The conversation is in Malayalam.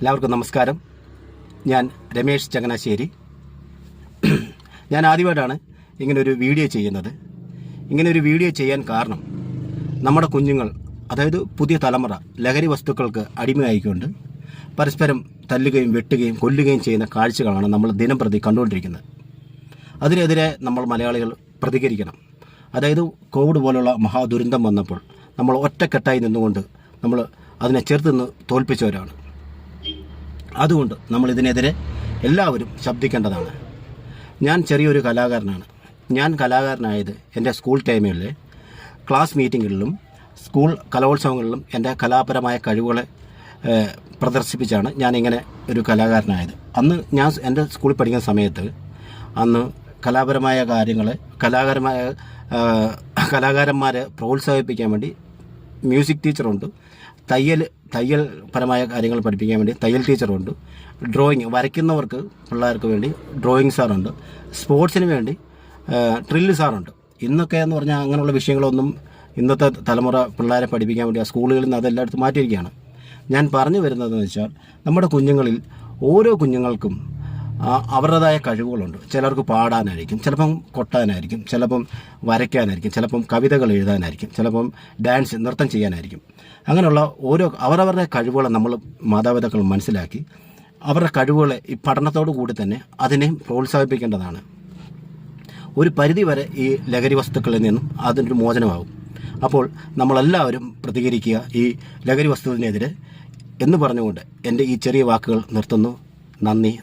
എല്ലാവർക്കും നമസ്കാരം. ഞാൻ രമേശ് ചങ്ങനാശ്ശേരി. ഞാൻ ആദ്യമായിട്ടാണ് ഇങ്ങനൊരു വീഡിയോ ചെയ്യുന്നത്. ഇങ്ങനൊരു വീഡിയോ ചെയ്യാൻ കാരണം നമ്മുടെ കുഞ്ഞുങ്ങൾ അതായത് പുതിയ തലമുറ ലഹരി വസ്തുക്കൾക്ക് അടിമയായിക്കൊണ്ട് പരസ്പരം തല്ലുകയും വെട്ടുകയും കൊല്ലുകയും ചെയ്യുന്ന കാഴ്ചകളാണ് നമ്മൾ ദിനം പ്രതി കണ്ടുകൊണ്ടിരിക്കുന്നത്. അതിനെതിരെ നമ്മൾ മലയാളികൾ പ്രതികരിക്കണം. അതായത് കോവിഡ് പോലുള്ള മഹാദുരന്തം വന്നപ്പോൾ നമ്മൾ ഒറ്റക്കെട്ടായി നിന്നുകൊണ്ട് നമ്മൾ അതിനെ ചെറുത്ത് നിന്ന് തോൽപ്പിച്ചവരാണ്. അതുകൊണ്ട് നമ്മൾ ഇതിനെതിരെ എല്ലാവരും ശബ്ദിക്കേണ്ടതാണ്. ഞാൻ ചെറിയൊരു കലാകാരനാണ്. ഞാൻ കലാകാരനായത് എന്റെ സ്കൂൾ ടൈമുകളിലെ ക്ലാസ് മീറ്റിങ്ങുകളിലും സ്കൂൾ കലോത്സവങ്ങളിലും എന്റെ കലാപരമായ കഴിവുകളെ പ്രദർശിപ്പിച്ചാണ് ഞാൻ ഇങ്ങനെ ഒരു കലാകാരനായത്. അന്ന് ഞാൻ എന്റെ സ്കൂളിൽ പഠിക്കുന്ന സമയത്ത് അന്ന് കലാപരമായ കാര്യങ്ങൾ കലാകാരമായ കലാകാരന്മാരെ പ്രോത്സാഹിപ്പിക്കാൻ വേണ്ടി മ്യൂസിക് ടീച്ചറുണ്ട്. തയ്യൽ തയ്യൽ പരമായ കാര്യങ്ങൾ പഠിപ്പിക്കാൻ വേണ്ടി തയ്യൽ ടീച്ചറുണ്ട്. ഡ്രോയിങ് വരയ്ക്കുന്നവർക്ക് പിള്ളേർക്ക് വേണ്ടി ഡ്രോയിങ് സാറുണ്ട്. സ്പോർട്സിന് വേണ്ടി ഡ്രില്ല് സാറുണ്ട്. ഇന്നൊക്കെ എന്ന് പറഞ്ഞാൽ അങ്ങനെയുള്ള വിഷയങ്ങളൊന്നും ഇന്നത്തെ തലമുറ പിള്ളേരെ പഠിപ്പിക്കാൻ വേണ്ടി ആ സ്കൂളുകളിൽ നിന്ന് അതെല്ലായിടത്തും മാറ്റിയിരിക്കുകയാണ്. ഞാൻ പറഞ്ഞു വരുന്നതെന്ന് വെച്ചാൽ നമ്മുടെ കുഞ്ഞുങ്ങളിൽ ഓരോ കുഞ്ഞുങ്ങൾക്കും അവരുടേതായ കഴിവുകളുണ്ട്. ചിലർക്ക് പാടാനായിരിക്കും ചിലപ്പം കൊട്ടാനായിരിക്കും ചിലപ്പം വരയ്ക്കാനായിരിക്കും ചിലപ്പം കവിതകൾ എഴുതാനായിരിക്കും ചിലപ്പം ഡാൻസ് നൃത്തം ചെയ്യാനായിരിക്കും. അങ്ങനെയുള്ള ഓരോ അവരവരുടെ കഴിവുകളെ നമ്മൾ മാതാപിതാക്കൾ മനസ്സിലാക്കി അവരുടെ കഴിവുകളെ ഈ പഠനത്തോടു കൂടി തന്നെ അതിനെ പ്രോത്സാഹിപ്പിക്കേണ്ടതാണ്. ഒരു പരിധി വരെ ഈ ലഹരി വസ്തുക്കളിൽ നിന്നും അതിനൊരു മോചനമാകും. അപ്പോൾ നമ്മളെല്ലാവരും പ്രതികരിക്കുക ഈ ലഹരി വസ്തുവിനെതിരെ എന്ന് പറഞ്ഞുകൊണ്ട് എന്റെ ഈ ചെറിയ വാക്കുകൾ നിർത്തുന്നു. നന്ദി